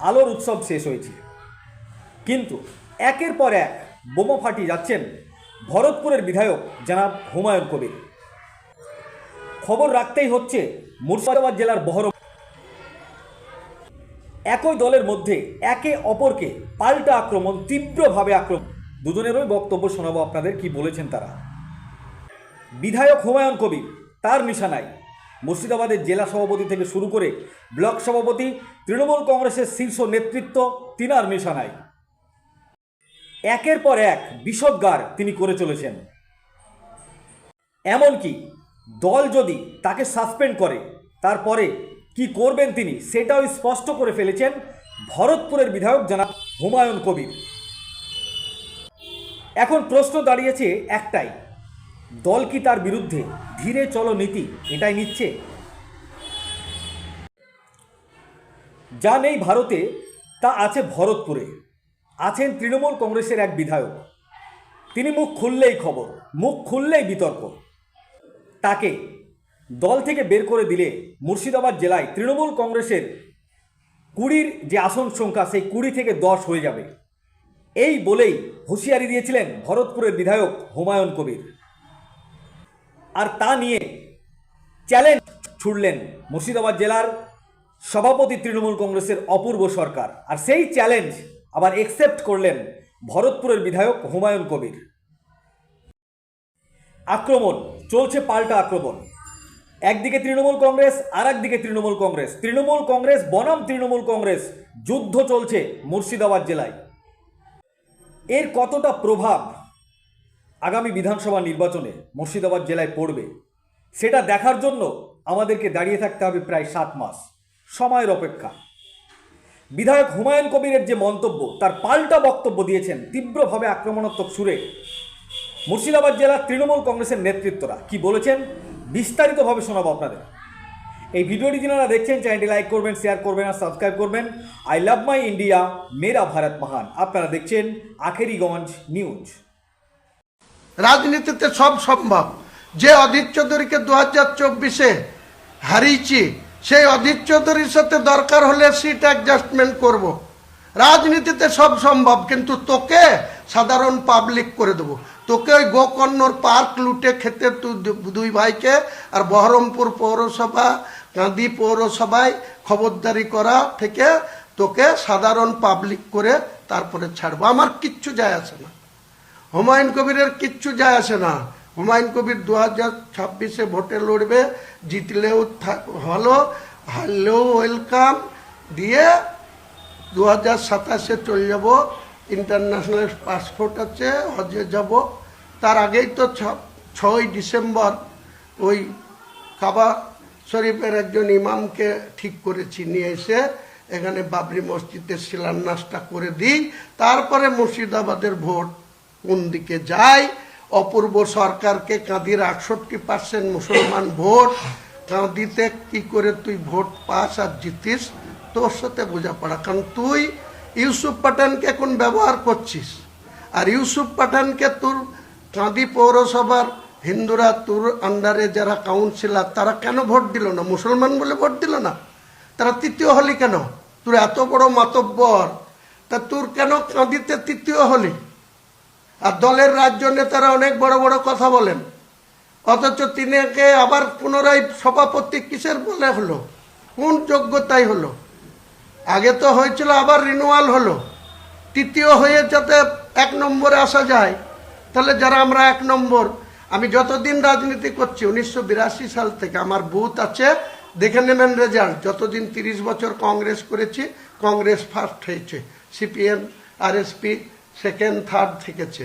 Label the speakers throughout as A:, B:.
A: আলোর উৎসব শেষ হয়েছে। কিন্তু একের পর এক বোমা ফাটিয়ে যাচ্ছেন ভরতপুরের বিধায়ক জনাব হুমায়ুন কবির। খবর রাখতেই হচ্ছে মুর্শিদাবাদ জেলার বহরম একই দলের মধ্যে একে অপরকে পাল্টা আক্রমণ, তীব্রভাবে আক্রমণ। দুজনেরই বক্তব্য শোনাবো আপনাদের, কি বলেছেন তারা। বিধায়ক হুমায়ুন কবির, তার নিশানায় মুর্শিদাবাদের জেলা সভাপতি থেকে শুরু করে ব্লক সভাপতি, তৃণমূল কংগ্রেসের শীর্ষ নেতৃত্ব তিনার নিশানায়। একের পর এক বিষদগার তিনি করে চলেছেন। এমনকি দল যদি তাকে সাসপেন্ড করে, তারপরে কি করবেন তিনি সেটাও স্পষ্ট করে ফেলেছেন ভরতপুরের বিধায়ক জানা হুমায়ুন কবির। এখন প্রশ্ন দাঁড়িয়েছে একটাই, দল কি তার বিরুদ্ধে ধীরে চলো নীতি, এটাই নিচ্ছে। যা নেই ভারতে, তা আছে ভরতপুরে। আছেন তৃণমূল কংগ্রেসের এক বিধায়ক। তিনি মুখ খুললেই খবর, মুখ খুললেই বিতর্ক। তাকে দল থেকে বের করে দিলে মুর্শিদাবাদ জেলায় তৃণমূল কংগ্রেসের কুড়ির যে আসন সংখ্যা, সেই কুড়ি থেকে দশ হয়ে যাবে। এই বলেই হুঁশিয়ারি দিয়েছিলেন ভরতপুরের বিধায়ক হুমায়ুন কবির। আর তা নিয়ে চ্যালেঞ্জ ছুড়লেন মুর্শিদাবাদ জেলার সভাপতি তৃণমূল কংগ্রেসের অপূর্ব সরকার। আর সেই চ্যালেঞ্জ আবার একসেপ্ট করলেন ভরতপুরের বিধায়ক হুমায়ুন কবির। আক্রমণ, চলছে পাল্টা আক্রমণ। একদিকে তৃণমূল কংগ্রেস আর একদিকে তৃণমূল কংগ্রেস। তৃণমূল কংগ্রেস, বনাম তৃণমূল কংগ্রেস, যুদ্ধ চলছে মুর্শিদাবাদ জেলায়। এর কতটা প্রভাব আগামী বিধানসভা নির্বাচনে মুর্শিদাবাদ জেলায় পড়বে। সেটা দেখার জন্য আমাদেরকে দাঁড়িয়ে থাকতে হবে প্রায় সাত মাস। সময়ের অপেক্ষা। বিধায়ক হুমায়ুন কবিরের যে মন্তব্য, তার পাল্টা বক্তব্য দিয়েছেন তীব্রভাবে আক্রমণাত্মক সুরে। মুর্শিদাবাদ জেলার তৃণমূল কংগ্রেসের নেতৃত্বরা কি বলেছেন, বিস্তারিতভাবে শোনাবো আপনাদের। এই ভিডিওটি যারা দেখছেন, চ্যানেলটি লাইক করবেন, শেয়ার করবেন আর সাবস্ক্রাইব করবেন। আই লাভ মাই ইন্ডিয়া, মেরা ভারত মহান। আপনারা দেখছেন আখেরিগঞ্জ নিউজ।
B: রাজনীতিতে সব সম্ভব। যে অধীর চৌধুরীকে দু হাজার চব্বিশে হারিয়েছি, সেই অধীর চৌধুরীর সাথে দরকার হলে সিট অ্যাডজাস্টমেন্ট করব। রাজনীতিতে সব সম্ভব, কিন্তু তোকে সাধারণ পাবলিক করে দেবো। তোকে ওই গোকর্ণর পার্ক লুটে খেতে দুই ভাইকে আর বহরমপুর পৌরসভা গান্ধী পৌরসভায় খবরদারি করা থেকে তোকে সাধারণ পাবলিক করে তারপরে ছাড়বো। আমার কিচ্ছু যায় আসে না। হুমায়ুন কবিরের কিচ্ছু যায় আসে না। হুমায়ুন কবির দু হাজার ছাব্বিশে ভোটে লড়বে, জিতলেও ভালো হারলেও ওয়েলকাম দিয়ে দু হাজার সাতাশে চলে যাব। ইন্টারন্যাশনাল পাসপোর্ট আছে, হজে যাব। তার আগেই তো ছয় ডিসেম্বর ওই কাবা শরীফের একজন ইমামকে ঠিক করেছি নিয়ে এসে, এখানে বাবরি মসজিদের শিলান্যাসটা করে দিই। তারপরে মুর্শিদাবাদের ভোট। কোন দিকে যায়? অপূর্ব সরকারকে কাঁদির আটষট্টি পার্সেন্ট মুসলমান ভোট। কাঁদিতে কি করে তুই ভোট পাস আর জিতিস? তোর সাথে বোঝাপড়া। কারণ তুই ইউসুফ পাঠানকে এখন ব্যবহার করছিস। আর ইউসুফ পাঠানকে তোর কাঁদি পৌরসভার হিন্দুরা তোর আন্ডারে যারা কাউন্সিলার তারা কেন ভোট দিল না? মুসলমান বলে ভোট দিল না? তারা তৃতীয় হলি কেন? তোর এত বড় মাতব্বর। তা তোর কেন কাঁদিতে তৃতীয় হলি? আর দলের রাজ্য নেতারা অনেক বড় বড় কথা বলেন। অথচ তিনিকে আবার পুনরায় সভাপতি কিসের বলে হলো? কোন যোগ্যতাই হলো? আগে তো হয়েছিল, আবার রিনুয়াল হলো। তৃতীয় হয়ে যাতে এক নম্বরে আসা যায়, তাহলে যারা আমরা এক নম্বর, আমি যতদিন রাজনীতি করছি, উনিশশো বিরাশি সাল থেকে আমার বুথ আছে, দেখে নেবেন রেজাল্ট যতদিন তিরিশ বছর কংগ্রেস করেছি, কংগ্রেস ফার্স্ট হয়েছে। সিপিএম, আরএসপি সেকেন্ড থার্ড থেকেছে।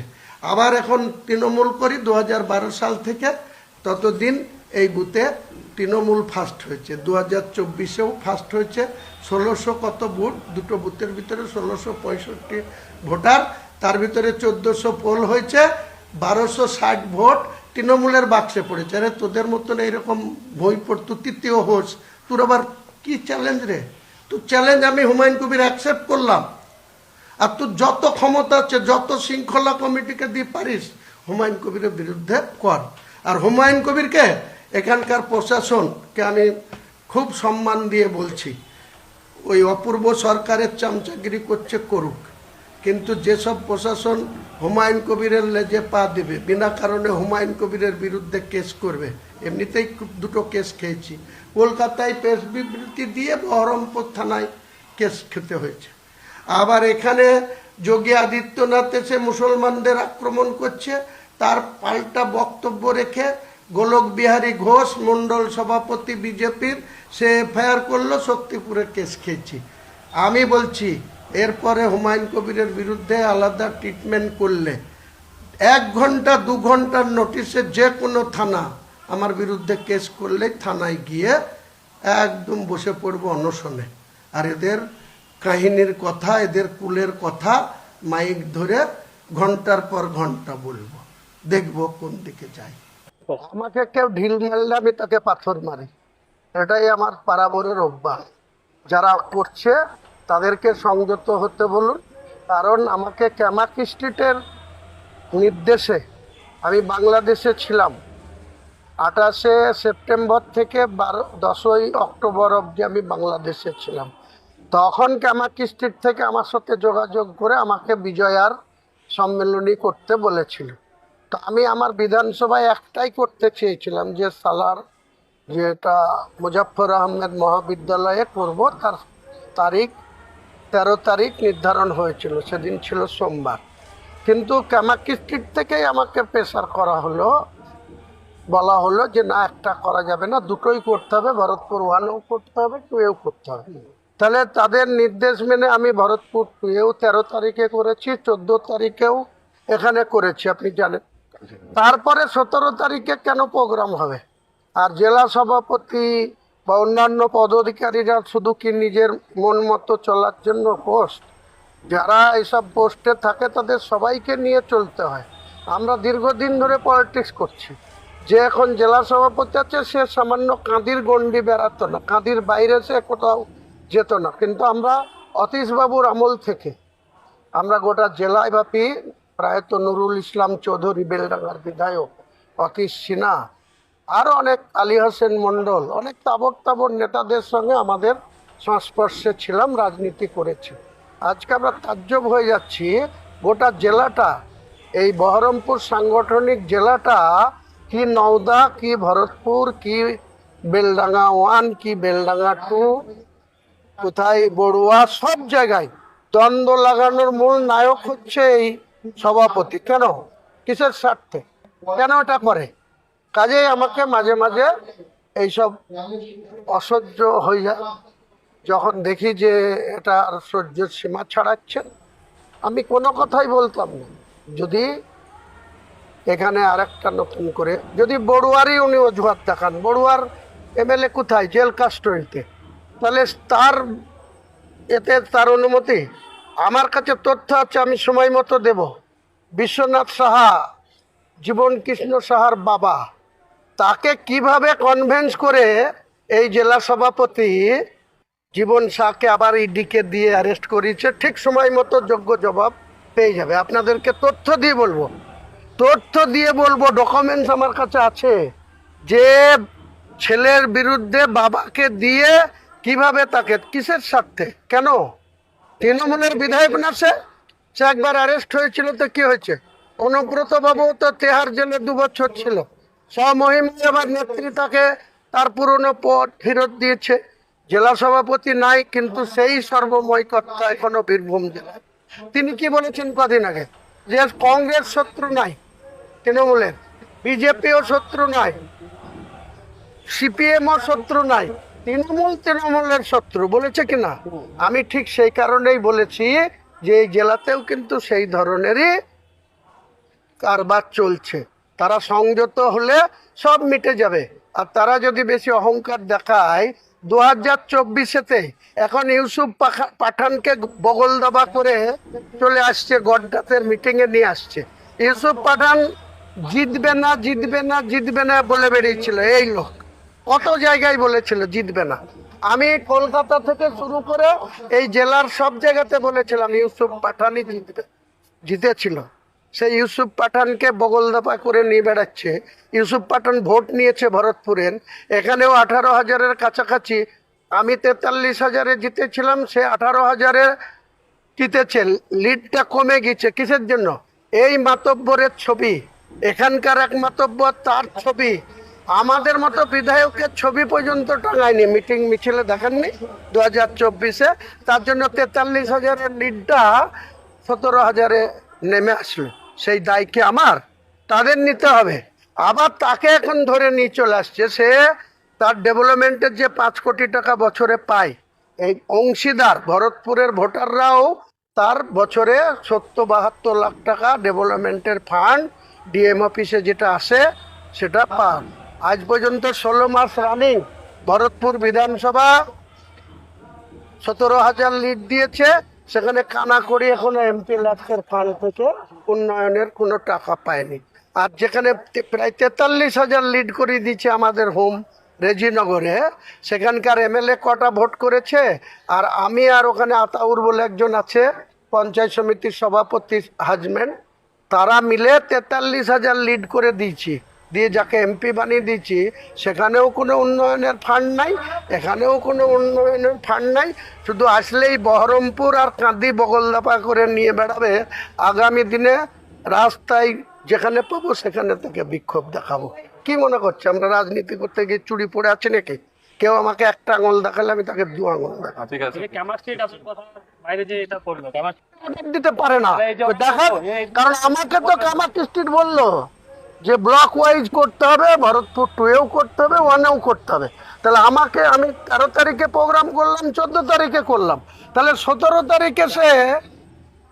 B: আবার এখন তৃণমূল করি দু হাজার বারো সাল থেকে ততদিন এই বুথে তৃণমূল ফার্স্ট হয়েছে। দু হাজার চব্বিশেও ফার্স্ট হয়েছে। ষোলোশো কত বুথ? দুটো বুথের ভিতরে ষোলোশো পঁয়ষট্টি ভোটার। তার ভিতরে চোদ্দোশো পোল হয়েছে। বারোশো ষাট ভোট তৃণমূলের বাক্সে পড়েছে। আরে তোদের মতন এইরকম বই পড়তো তৃতীয় হোস তোর আবার কি চ্যালেঞ্জ রে? তুই চ্যালেঞ্জ আমি হুমায়ুন কবির অ্যাকসেপ্ট করলাম। আর তুই যত ক্ষমতা আছে, যত শৃঙ্খলা কমিটিকে দিয়ে পারিস, হুমায়ুন কবিরের বিরুদ্ধে কর। আর হুমায়ুন কবিরকে এখানকার প্রশাসনকে আমি খুব সম্মান দিয়ে বলছি, ওই অপূর্ব সরকারের চামচাগিরি করছে করুক। কিন্তু যেসব প্রশাসন হুমায়ুন কবিরের লেজে পা দেবে, বিনা কারণে হুমায়ুন কবিরের বিরুদ্ধে কেস করবে, এমনিতেই দুটো কেস খেয়েছি। কলকাতায় প্রেস বিবৃতি দিয়ে বহরমপুর থানায় কেস খেতে হয়েছে। আবার এখানে যোগী আদিত্যনাথ এসে মুসলমানদের আক্রমণ করছে, তার পাল্টা বক্তব্য রেখে গোলক বিহারী ঘোষ, মণ্ডল সভাপতি বিজেপির, সে এফআইআর করল শক্তিপুরে কেস খেয়েছি। আমি বলছি, এরপরে হুমায়ুন কবিরের বিরুদ্ধে আলাদা ট্রিটমেন্ট করলে, এক ঘণ্টা, দু ঘণ্টার নোটিশে যে কোনো থানা আমার বিরুদ্ধে কেস করলেই থানায় গিয়ে একদম বসে পড়ব অনশনে। আর এদের কাহিনীর কথা, এদের কুলের কথা মাইক ধরে ঘণ্টার পর ঘণ্টা বলব। দেখব কোন দিকে যায় আমাকে কেউ ঢিল মারলে আমি তাকে পাথর মারি। এটাই আমার পারাবরের অভ্যাস। যারা করছে, তাদেরকে সংযত হতে বলুন। কারণ আমাকে ক্যামাকি স্ট্রিটের নির্দেশে আমি বাংলাদেশে ছিলাম। আঠাশে সেপ্টেম্বর থেকে বারো, দশই অক্টোবর অবধি আমি বাংলাদেশে ছিলাম। তখন ক্যামাকি স্ট্রিট থেকে আমার সাথে যোগাযোগ করে আমাকে বিজয়ার সম্মেলনী করতে বলেছিল। তো আমি আমার বিধানসভায় একটাই করতে চেয়েছিলাম যে সালার যেটা মুজফর আহমেদ মহাবিদ্যালয়ে করব, তার তারিখ তেরো তারিখ নির্ধারণ হয়েছিল, সেদিন ছিল সোমবার। কিন্তু ক্যামাকি স্ট্রিট থেকেই আমাকে প্রেসার করা হলো, বলা হলো যে না, একটা করা যাবে না, দুটোই করতে হবে, ভরতপুর ওয়ানও করতে হবে, টুয়েও করতে হবে। তাহলে তাদের নির্দেশ মেনে আমি ভরতপুর টুয়েও তেরো তারিখে করেছি, চোদ্দ তারিখেও এখানে করেছি, আপনি জানেন। তারপরে সতেরো তারিখে কেন প্রোগ্রাম হবে? আর জেলা সভাপতি বা অন্যান্য পদাধিকারীরা শুধু কি নিজের মন মতো চলার জন্য পোস্ট যারা এইসব পোস্টে থাকে তাদের সবাইকে নিয়ে চলতে হয়। আমরা দীর্ঘদিন ধরে পলিটিক্স করছি। যে এখন জেলা সভাপতি আছে, সে সামান্য কাঁদির গণ্ডি বেড়াতো না। কাঁদির বাইরে সে কোথাও যেত না। কিন্তু আমরা অতীশবাবুর আমল থেকে আমরা গোটা জেলায় ব্যাপী প্রায়ত নুরুল ইসলাম চৌধুরী বেলডাঙ্গার বিধায়ক অতীশ সিনহা আরও অনেক আলী হোসেন মণ্ডল, অনেক তাবর তাবর নেতাদের সঙ্গে আমাদের সংস্পর্শে ছিলাম, রাজনীতি করেছি। আজকে আমরা তাজ্জব হয়ে যাচ্ছি, গোটা জেলাটা, এই বহরমপুর সাংগঠনিক জেলাটা, কি নওদা, কি ভরতপুর, কি বেলডাঙ্গা ওয়ান, কি বেলডাঙ্গা টু কোথায়, বড়ুয়া, সব জায়গায়। দ্বন্দ্ব লাগানোর মূল নায়ক হচ্ছে এই সভাপতি। কেন? কিসের স্বার্থে? কেন এটা করে? কাজেই আমাকে মাঝে মাঝে এইসব অসহ্য হয়ে যায়। যখন দেখি যে এটা আর সহ্যের সীমা ছাড়াচ্ছে, আমি কোনো কথাই বলতাম না। যদি এখানে আর একটা নতুন করে, যদি বড়ুয়ারই উনি অজুহাত দেখান, বড়ুয়ার এমএলএ কোথায়? জেল কাস্টডিতে। তাহলে তার এতে তার অনুমতি? আমার কাছে তথ্য আছে, আমি সময় মতো দেব। বিশ্বনাথ সাহা জীবন কৃষ্ণ সাহার বাবা, তাকে কীভাবে কনভেন্স করে এই জেলা সভাপতি জীবন শাহকে আবার ইডিকে দিয়ে অ্যারেস্ট করিয়েছে? ঠিক সময় মতো যোগ্য জবাব পেয়ে যাবে। আপনাদেরকে তথ্য দিয়ে বলব। তথ্য দিয়ে বলব ডকুমেন্টস আমার কাছে আছে। যে ছেলের বিরুদ্ধে বাবাকে দিয়ে কীভাবে তাকে, কিসের স্বার্থে? কেন? তৃণমূলের বিধায়ক না সে একবার অ্যারেস্ট হয়েছিল তো কি হয়েছে? অনুব্রত বাবু তো তেহার জেলে দু বছর ছিল। স্বমহিম আমার নেত্রী তাকে তার পুরনো পদ ফেরত দিয়েছে। জেলা সভাপতি নাই, কিন্তু সেই সর্বময় কর্তা এখনও বীরভূম জেলায়। তিনি কি বলেছেন কদিন আগে? যে কংগ্রেস শত্রু নাই তৃণমূলের, বিজেপিও শত্রু নাই, সিপিএমও শত্রু নাই তৃণমূল তৃণমূলের শত্রু বলেছে কিনা আমি ঠিক সেই কারণেই বলেছি যে এই জেলাতেও কিন্তু সেই ধরনেরই কারবার চলছে। তারা সংযত হলে সব মিটে যাবে। আর তারা যদি বেশি অহংকার দেখায় দু হাজার চব্বিশেতে এখন ইউসুফ পাঠানকে বগল দাবা করে চলে আসছে গড্ডাতের মিটিংয়ে নিয়ে আসছে। ইউসুফ পাঠান জিতবে না জিতবে না জিতবে না বলে বেরিয়েছিল। এই লোক। কত জায়গায় বলেছিল, জিতবে না। আমি কলকাতা থেকে শুরু করে এই জেলার সব জায়গাতে বলেছিলাম, ইউসুফ পাঠানই জিতবে, জিতেছিল। সেই ইউসুফ পাঠানকে বগল দাপা করে নিয়ে বেড়াচ্ছে। ইউসুফ পাঠান ভোট নিয়েছে ভরতপুরের। এখানেও আঠারো হাজারের কাছাকাছি। আমি তেতাল্লিশ হাজারে জিতেছিলাম, সে আঠারো হাজারে জিতেছে। লিডটা কমে গেছে। কিসের জন্য? এই মাতব্বরের ছবি। এখানকার এক মাতব্বর, তার ছবি। আমাদের মতো বিধায়কের ছবি পর্যন্ত টাঙায়নি, মিটিং মিছিলে দেখেননি দু হাজার চব্বিশে। তার জন্য তেতাল্লিশ হাজারের লিডটা সতেরো হাজারে নেমে আসলো। সেই দায় কি আমার? তাদের নিতে হবে। আবার তাকে এখন ধরে নিয়ে চলে আসছে, সে তার ডেভেলপমেন্টের যে পাঁচ কোটি টাকা বছরে পায়, এই অংশীদার ভরতপুরের ভোটাররাও তার বছরে সত্তর বাহাত্তর লাখ টাকা ডেভেলপমেন্টের ফান্ড, ডিএম অফিসে যেটা আসে, সেটা পান। আজ পর্যন্ত ষোলো মাস রানিং ভরতপুর বিধানসভা। সতেরো হাজার লিড দিয়েছে, সেখানে কানা করি এখনও এমপি লাখের ফান্ড থেকে উন্নয়নের কোনো টাকা পায়নি। আর যেখানে প্রায় তেতাল্লিশ হাজার লিড করে দিচ্ছে আমাদের হোম রেজিনগরে, সেখানকার এমএলএ কটা ভোট করেছে? আর আমি আর ওখানে আতাউর বলে একজন আছে, পঞ্চায়েত সমিতির সভাপতি হাজবেন্ড, তারা মিলে তেতাল্লিশ হাজার লিড করে দিয়েছি। দিয়ে যাকে এমপি বানিয়ে দিয়েছি সেখানেও কোনো উন্নয়নের ফান্ড নাই এখানেও কোনো উন্নয়নের ফান্ড নাই। শুধু আসলেই বহরমপুর আর কাঁদি বগলদাপা করে নিয়ে বেড়াবে আগামী দিনে রাস্তায় যেখানে পাবো সেখানে তাকে বিক্ষোভ দেখাবো। কি মনে করছে? আমরা রাজনীতি করতে গিয়ে চুরি পড়ে আছে নাকি? কেউ আমাকে একটা আঙুল দেখালে আমি তাকে দু আঙুল দিতে পারে না।
C: এই
B: কারণ আমাকে তো কামাত স্ট্রিট বলল। যে ব্লক ওয়াইজ করতে হবে ভরতপুর টুয়েও করতে হবে ওয়ানেও করতে হবে। তাহলে আমাকে আমি তেরো তারিখে প্রোগ্রাম করলাম চোদ্দ তারিখে করলাম। তাহলে সতেরো তারিখে সে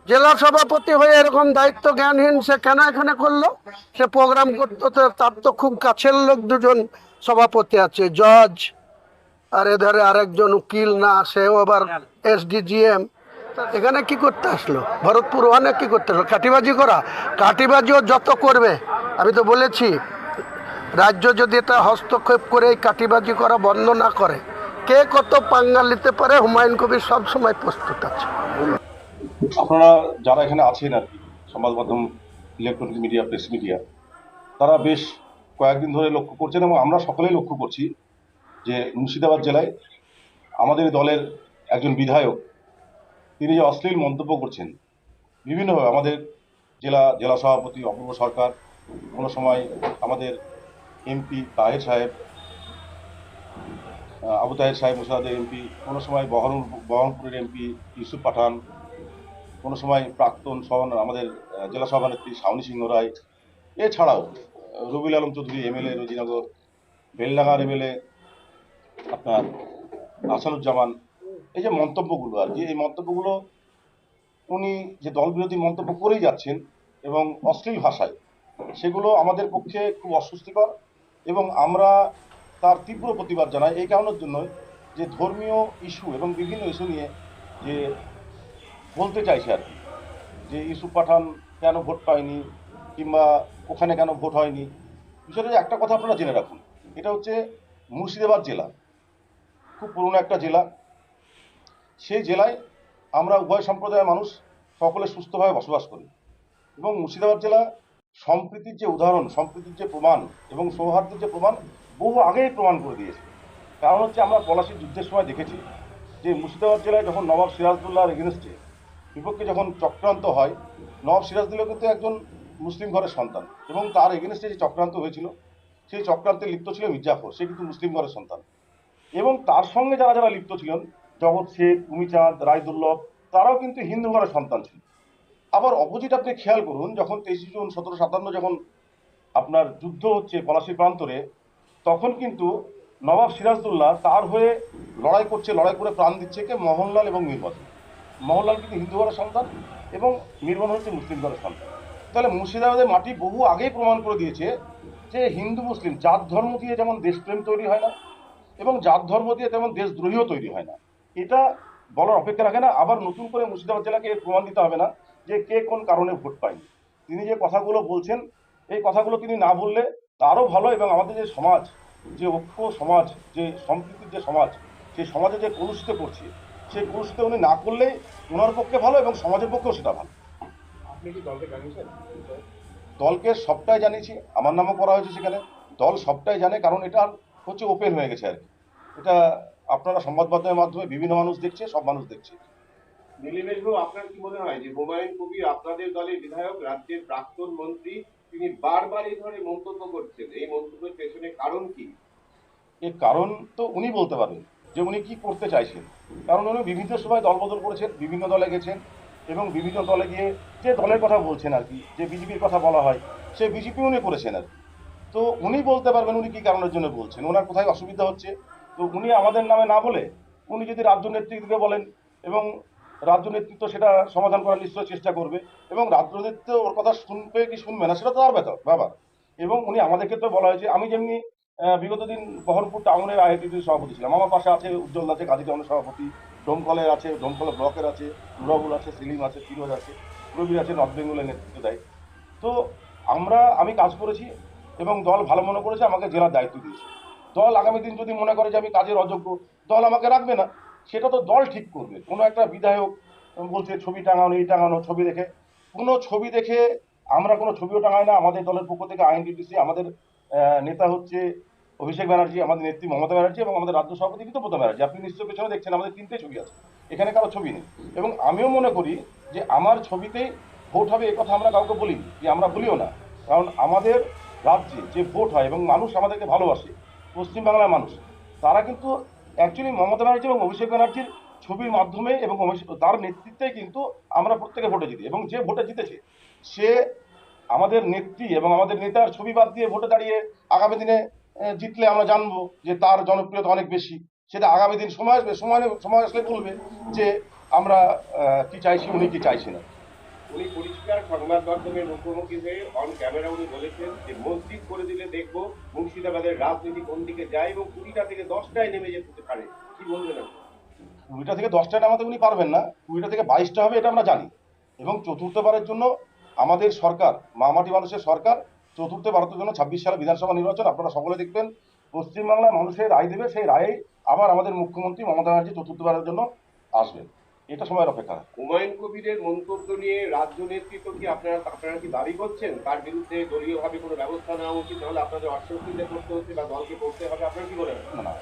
B: জেলা সভাপতি হয়ে এরকম দায়িত্ব জ্ঞানহীন সে কেন এখানে করল? সে প্রোগ্রাম করতো তো তার তো খুব কাছের লোক দুজন সভাপতি আছে জজ আর এধারে আরেকজন উকিল না সেও আবার এসডিজিএম এখানে কি করতে আসলো? ভরতপুর ওখানে কি করতে আসলো? কাটিবাজি করা? কাটিবাজিও যত করবে, আমি তো বলেছি, রাজ্য যদি এটা হস্তক্ষেপ করে এই কাটিবাজি করা বন্ধ না করে, কে কত পাঙ্গা নিতে পারে? হুমায়ুন কবির সব সময় প্রস্তুত আছে।
D: আপনারা যারা এখানে আছেন আর কি, সংবাদ মাধ্যম ইলেকট্রনিক মিডিয়া প্রেস মিডিয়া তারা বেশ কয়েকদিন ধরে লক্ষ্য করছেন এবং আমরা সকলেই লক্ষ্য করছি যে মুর্শিদাবাদ জেলায় আমাদের দলের একজন বিধায়ক তিনি যে অশ্লীল মন্তব্য করছেন বিভিন্নভাবে আমাদের জেলা জেলা সভাপতি অপূর্ব সরকার কোনো সময় আমাদের এমপি তাহের সাহেব আবু তাহের সাহেব মুসাদের এমপি কোনো সময় বহরম বহরমপুরের এমপি ইউসুফ পাঠান কোনো সময় প্রাক্তন সভান আমাদের জেলা সভানেত্রী শাওনি সিংহ রায়। এছাড়াও আহ, রবিউল আলম চৌধুরী এমএলএ রজিনগর বেলডাঙ্গার এমএলএ আপনার আসানুজ্জামান এই যে মন্তব্যগুলো আর কি, এই মন্তব্যগুলো উনি যে দল বিরোধী মন্তব্য করেই যাচ্ছেন এবং অশ্লীল ভাষায়, সেগুলো আমাদের পক্ষে খুব অস্বস্তিকর এবং আমরা তার তীব্র প্রতিবাদ জানাই। এই কারণের জন্য যে ধর্মীয় ইস্যু এবং বিভিন্ন ইস্যু নিয়ে যে বলতে চাইছে আর কি, যে ইউসুফ পাঠান কেন ভোট পায়নি কিংবা ওখানে কেন ভোট হয়নি, বিষয়টা একটা কথা আপনারা জেনে রাখুন। এটা হচ্ছে মুর্শিদাবাদ জেলা, খুব পুরনো একটা জেলা। সেই জেলায় আমরা উভয় সম্প্রদায়ের মানুষ সকলে সুস্থভাবে বসবাস করি। এবং মুর্শিদাবাদ জেলা সম্প্রীতির যে উদাহরণ, সম্প্রীতির যে প্রমাণ এবং সৌহার্দ্যের যে প্রমাণ, বহু আগেই প্রমাণ করে দিয়েছে। কারণ হচ্ছে আমরা পলাশির যুদ্ধের সময় দেখেছি যে মুর্শিদাবাদ জেলায় যখন নবাব সিরাজদুল্লাহর এগেনস্টে বিপক্ষে যখন চক্রান্ত হয়, নবাব সিরাজদুল্লাহ কিন্তু একজন মুসলিম ঘরের সন্তান এবং তার এগেনস্টে যে চক্রান্ত হয়েছিল, সেই চক্রান্তে লিপ্ত ছিল মির্জাফর। সে কিন্তু মুসলিম ঘরের সন্তান। এবং তার সঙ্গে যারা যারা লিপ্ত ছিলেন জগৎ শেখ, উমিচাঁদ, রায়দুল্লভ, তারাও কিন্তু হিন্দু ঘরের সন্তান ছিল। আবার অপোজিট আপনি খেয়াল করুন, যখন তেইশে জুন সতেরো সাতান্ন যখন আপনার যুদ্ধ হচ্ছে পলাশি প্রান্তরে, তখন কিন্তু নবাব সিরাজদুল্লাহ তার হয়ে লড়াই করছে, লড়াই করে প্রাণ দিচ্ছে কে? মোহনলাল এবং মীরবাদী মোহনলাল কিন্তু হিন্দু ঘরের সন্তান এবং মিরবন হচ্ছে মুসলিম ঘরের সন্তান। তাহলে মুর্শিদাবাদের মাটি বহু আগেই প্রমাণ করে দিয়েছে যে হিন্দু, মুসলিম, জাত, ধর্ম দিয়ে যেমন দেশপ্রেম তৈরি হয় না এবং জাত, ধর্ম দিয়ে তেমন দেশদ্রোহীও তৈরি হয় না। এটা বলার অপেক্ষা রাখে না। আবার নতুন করে মুর্শিদাবাদ জেলাকে প্রমাণ দিতে হবে না যে কে কোন কারণে ভোট পায়নি। তিনি যে কথাগুলো বলছেন এই কথাগুলো তিনি না বললে তারও ভালো এবং আমাদের যে সমাজ যে ঐক্য সমাজ যে সম্প্রীতির যে সমাজ সেই সমাজে যে কলুষিত করছে সেই কলুষিত উনি না করলেই ওনার পক্ষে ভালো এবং সমাজের পক্ষেও সেটা ভালো। দলকে সবটাই জানিয়েছি আমার নামও করা হয়েছে সেখানে। দল সবটাই জানে কারণ এটা হচ্ছে ওপেন হয়ে গেছে আর কি। এটা আপনারা সংবাদ মাধ্যমের মাধ্যমে বিভিন্ন মানুষ দেখছে সব মানুষ দেখছে।
E: নীলিমেশ বাবু আপনার কি মনে হয় যে হুমায়ুন কবির আপনাদের দলের বিধায়ক রাজ্যের প্রাক্তন মন্ত্রী তিনি বারবার এই ধরনের মন্তব্য করছেন? এই মন্তব্যের পেছনে কারণ কি?
D: এর কারণ তো উনি বলতে পারবেন যে উনি কি করতে চাইছেন। কারণ উনি বিভিন্ন সময় দলবদল করেছেন বিভিন্ন দলে গেছেন এবং বিভিন্ন দলে গিয়ে যে দলের কথা বলছেন আর কি যে বিজেপির কথা বলা হয় সে বিজেপি উনি করেছেন আর তো উনি বলতে পারবেন উনি কি কারণের জন্য বলছেন। ওনার কোথায় অসুবিধা হচ্ছে? তো উনি আমাদের নামে না বলে উনি যদি রাজ্য নেতৃত্বকে বলেন এবং রাজ্য নেতৃত্ব সেটা সমাধান করার নিশ্চয় চেষ্টা করবে এবং রাজ্য নেতৃত্ব ওর কথা শুনবে কি শুনবে না, সেটা তো তার ব্যাপার ব্যাপার এবং উনি আমাদের ক্ষেত্রে বলা হয়েছে, আমি যেমনি বিগত দিন বহরমপুর টাউনের আইআইটির সভাপতি ছিলাম, আমার পাশে আছে উজ্জ্বল আছে কাজী টাউনের সভাপতি, ডোমকলের আছে, ডোমকল ব্লকের আছে, নুরাবুল আছে, সেলিম আছে, ফিরোজ আছে রবির আছে নর্থ বেঙ্গলের নেতৃত্ব দেয়। তো আমরা, আমি কাজ করেছি এবং দল ভালো মনে করেছে, আমাকে জেলার দায়িত্ব দিয়েছে। দল আগামী দিন যদি মনে করে যে আমি কাজের অযোগ্য, দল আমাকে রাখবে না। সেটা তো দল ঠিক করবে। কোনো একটা বিধায়ক বলছে, ছবি টাঙানো এই টাঙানো ছবি দেখে। কোনো ছবি দেখে আমরা কোনো ছবিও টাঙাই না। আমাদের দলের পক্ষ থেকে আইএনটিটিসি আমাদের নেতা হচ্ছে অভিষেক ব্যানার্জি, আমাদের নেত্রী মমতা ব্যানার্জি এবং আমাদের রাজ্য সভাপতি ঋতুপদ ব্যানার্জি। আপনি নিশ্চয় পেছনে দেখছেন, আমাদের তিনটে ছবি আছে। এখানে কারও ছবি নেই। এবং আমিও মনে করি যে আমার ছবিতেই ভোট হবে, এ কথা আমরা কাউকে বলি যে আমরা বলিও না। কারণ আমাদের রাজ্যে যে ভোট হয় এবং মানুষ আমাদেরকে ভালোবাসে পশ্চিমবাংলার মানুষ। তারা কিন্তু অ্যাকচুয়ালি মমতা ব্যানার্জি এবং অভিষেক ব্যানার্জির ছবির মাধ্যমে এবং তার নেতৃত্বে কিন্তু আমরা প্রত্যেকে ভোটে জিতি এবং যে ভোটে জিতেছে, সে আমাদের নেত্রী এবং আমাদের নেতার ছবি বাদ দিয়ে ভোটে দাঁড়িয়ে আগামী দিনে জিতলে আমরা জানব যে তার জনপ্রিয়তা অনেক বেশি। সেটা আগামী দিন সময় আসবে, সময় সময় আসলে বলবে যে আমরা কি চাইছি, উনি কি চাইছি না।
E: উনি পরিষ্কার সংবাদ মাধ্যমের মুখোমুখি হয়ে অন ক্যামেরা উনি বলেছেন যে মসজিদ করে দিলে দেখব মুর্শিদাবাদের রাজনীতি কোন দিকে যায় এবং কুড়িটা থেকে দশটায় নেমে যেতে পারে। কি বলবেন
D: কুড়িটা থেকে দশটা নামাতে উনি পারবেন না, কুড়িটা থেকে বাইশটা হবে এটা আমরা জানি। এবং চতুর্থবারের জন্য আমাদের সরকার, মামাটি মানুষের সরকার, চতুর্থ ভারতের জন্য ছাব্বিশ সালে বিধানসভা নির্বাচন, আপনারা সকলে দেখবেন, পশ্চিমবাংলার মানুষের রায় দেবে, সেই রায়েই আবার আমাদের মুখ্যমন্ত্রী মমতা ব্যানার্জি চতুর্থবারের জন্য আসবেন। এটা সময়ের অপেক্ষা
E: হুমায়ুন কবিরের মন্তব্য নিয়ে রাজ্য নেতৃত্ব কি আপনারা আপনারা কি দাবি করছেন? তার বিরুদ্ধে দলীয়ভাবে কোনো ব্যবস্থা নেওয়া উচিত? নাহলে আপনাদের অস্বস্তিতে করতে হচ্ছে বা দলকে করতে হবে। আপনারা কি বলেন?
D: না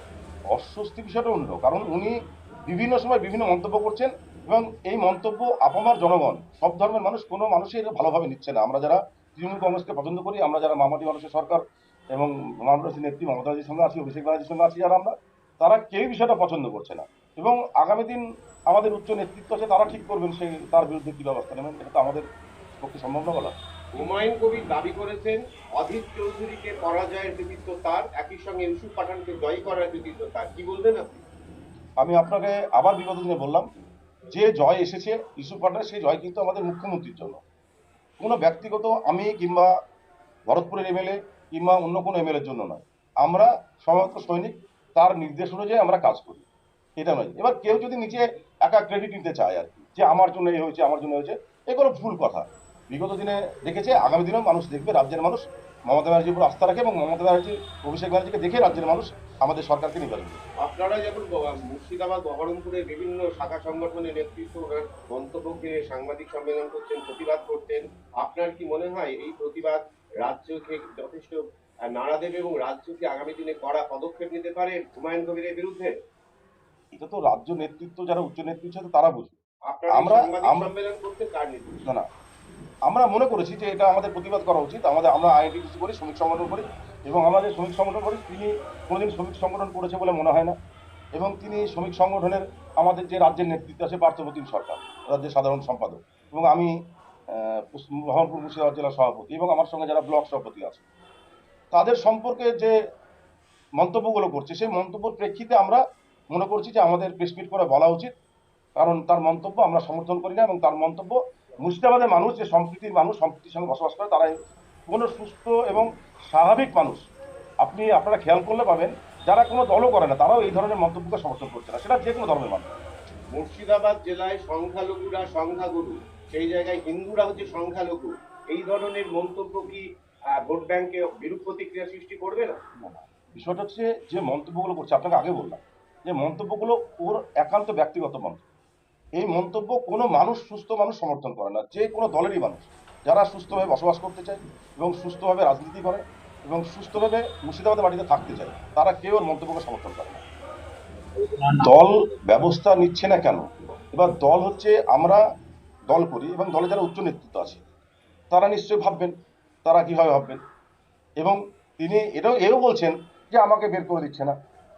D: অস্বস্তি বিষয়টা অন্য। কারণ উনি বিভিন্ন সময় বিভিন্ন মন্তব্য করছেন এবং এই মন্তব্য আপামার জনগণ সব ধর্মের মানুষ কোনো মানুষই এটা ভালোভাবে নিচ্ছে না। আমরা যারা তৃণমূল কংগ্রেসকে পছন্দ করি আমরা যারা মামাটি মানুষের সরকার এবং মামাটি নেত্রী মমতা ব্যানার্জির সঙ্গে আছি অভিষেক ব্যানার্জির সঙ্গে আছি যারা আমরা তারা কেউই বিষয়টা পছন্দ করছে না। এবং আগামী দিন আমাদের উচ্চ নেতৃত্ব আছে তারা ঠিক করবেন সেই তার বিরুদ্ধে কী ব্যবস্থা নেবেন এটা তো আমাদের পক্ষে সম্ভব না বলা।
E: হুমায়ুন কবির দাবি করেছেন অধীর চৌধুরীকে পরাজয়ের কৃতিত্ব তার একই সঙ্গে ইউসুফ পাঠানকে জয় করার কৃতিত্ব তার। কি বলবেন আপনি?
D: আমি আপনাকে আবার বিগত দিনে বললাম যে জয় এসেছে ইস্যু পাঠানের সেই জয় কিন্তু আমাদের মুখ্যমন্ত্রীর জন্য। কোনো ব্যক্তিগত আমি কিংবা ভরতপুরের এমএলএ কিংবা অন্য কোনো এমএলএর জন্য নয়। আমরা সমস্ত সৈনিক তার নির্দেশ অনুযায়ী আমরা কাজ করি। এটা নয়। এবার কেউ যদি নিচে একা ক্রেডিট নিতে চায় আর কি, যে আমার জন্য এই হয়েছে, আমার জন্য হয়েছে এগুলো ভুল কথা। বিগত দিনে দেখেছে, আগামী দিনেও মানুষ দেখবে, রাজ্যের মানুষ মমতা ব্যানার্জির উপর আস্থা রাখে এবং মমতা ব্যানার্জি, অভিষেক ব্যানার্জিকে দেখে রাজ্যের মানুষ আমাদের সরকারকে নির্বাচন করে
E: আপনারা যখন মুর্শিদাবাদ বহরমপুরের বিভিন্ন শাখা সংগঠনের নেতৃত্ব ওনার মন্তব্যকে সাংবাদিক সম্মেলন করছেন, প্রতিবাদ করতেন, আপনার কি মনে হয় এই প্রতিবাদ রাজ্যকে যথেষ্ট আহ, নাড়া দেবে এবং রাজ্যকে আগামী দিনে কড়া পদক্ষেপ নিতে পারে হুমায়ুন কবিরের বিরুদ্ধে?
D: এটা তো রাজ্য নেতৃত্ব যারা উচ্চ নেতৃত্ব আছে তারা বুঝবে। আমরা-
E: সম্মেলন করতে কার নির্দেশ?
D: না আমরা মনে করেছি যে এটা আমাদের প্রতিবাদ করা উচিত। আমাদের আমরা আইএনটিসি করি শ্রমিক সংগঠন করি এবং আমাদের শ্রমিক সংগঠন করি তিনি কোনোদিন শ্রমিক সংগঠন করেছে বলে মনে হয় না। এবং তিনি শ্রমিক সংগঠনের আমাদের যে রাজ্যের নেতৃত্ব আছে পার্থপ্রতিম সরকার রাজ্যের সাধারণ সম্পাদক। এবং আমি বহরমপুর মুর্শিদাবাদ জেলার সভাপতি এবং আমার সঙ্গে যারা ব্লক সভাপতি আছে তাদের সম্পর্কে যে মন্তব্যগুলো করছে, সেই মন্তব্যের প্রেক্ষিতে আমরা মনে করছি যে আমাদের প্রেসমিট করে বলা উচিত। কারণ তার মন্তব্য আমরা সমর্থন করি না এবং তার মন্তব্য মুর্শিদাবাদের মানুষ, যে সম্প্রীতির মানুষ, সম্প্রীতির সঙ্গে বসবাস করে তারা কোনো সুস্থ এবং স্বাভাবিক মানুষ। আপনি, আপনারা খেয়াল করলে পাবেন, যারা কোনো দলও করে না, তারাও এই ধরনের মন্তব্যকে সমর্থন করছে না। সেটা যে কোনো ধর্মের মানুষ।
E: মুর্শিদাবাদ জেলায় সংখ্যালঘুরা সংখ্যাগুরু, সেই জায়গায় হিন্দুরা হচ্ছে সংখ্যালঘু। এই ধরনের মন্তব্য কি ভোট ব্যাংকে বিরূপ প্রতিক্রিয়া সৃষ্টি করবে না।
D: বিষয়টা হচ্ছে যে মন্তব্যগুলো করছে, আপনাকে আগে বললাম যে মন্তব্যগুলো ওর একান্ত ব্যক্তিগত মন্তব্য। এই মন্তব্য কোনো মানুষ, সুস্থ মানুষ সমর্থন করে না, যে কোনো দলেরই মানুষ। যারা সুস্থভাবে বসবাস করতে চায় এবং সুস্থভাবে রাজনীতি করে এবং সুস্থভাবে মুর্শিদাবাদের মাটিতে থাকতে চায়, তারা কেউ ওর মন্তব্যকে সমর্থন করে না। দল ব্যবস্থা নিচ্ছে না কেন? এবার দল হচ্ছে আমরা দল করি এবং দলে যারা উচ্চ নেতৃত্ব আছে, তারা নিশ্চয়ই ভাববেন তারা কীভাবে ভাববেন? এবং তিনি এটাও, এও বলছেন যে আমাকে বের করে দিচ্ছে না।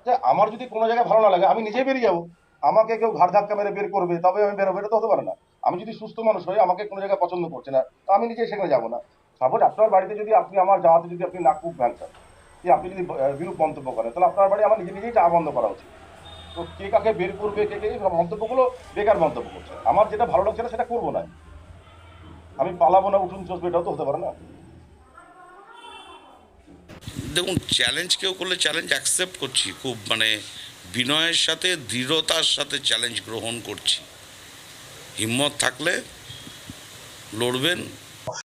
D: যে আমার যদি কোনো জায়গায় ভালো না লাগে, আমি নিজেই বেরিয়ে যাব। আমাকে কেউ ঘাড় ধাক্কা মেরে বের করবে, তবে আমি বেরোবো, এটা তো হতে পারে না। আমি যদি সুস্থ মানুষ হই, আমাকে কোনো জায়গায় পছন্দ করছে না, তো আমি নিজেই সেখানে যাব না। সাপোজ আপনার বাড়িতে যদি আপনি, আমার যাওয়াতে যদি আপনি নাক মুখ ভ্যাংচান যে আপনি যদি বিরূপ মন্তব্য করেন, তাহলে আপনার বাড়ি আমার নিজে নিজেই চা বন্ধ করা উচিত। তো কে কাকে বের করবে, কে কে মন্তব্যগুলো বেকার মন্তব্য করছে। আমার যেটা ভালো লাগছে না, সেটা করব না। আমি পালাবো না উঠুন চসবে এটাও তো হতে পারে না।
F: দেখুন চ্যালেঞ্জ কেউ করলে চ্যালেঞ্জ অ্যাকসেপ্ট করছি, খুব মানে বিনয়ের সাথে, দৃঢ়তার সাথে চ্যালেঞ্জ গ্রহণ করছি। হিম্মত থাকলে লড়বেন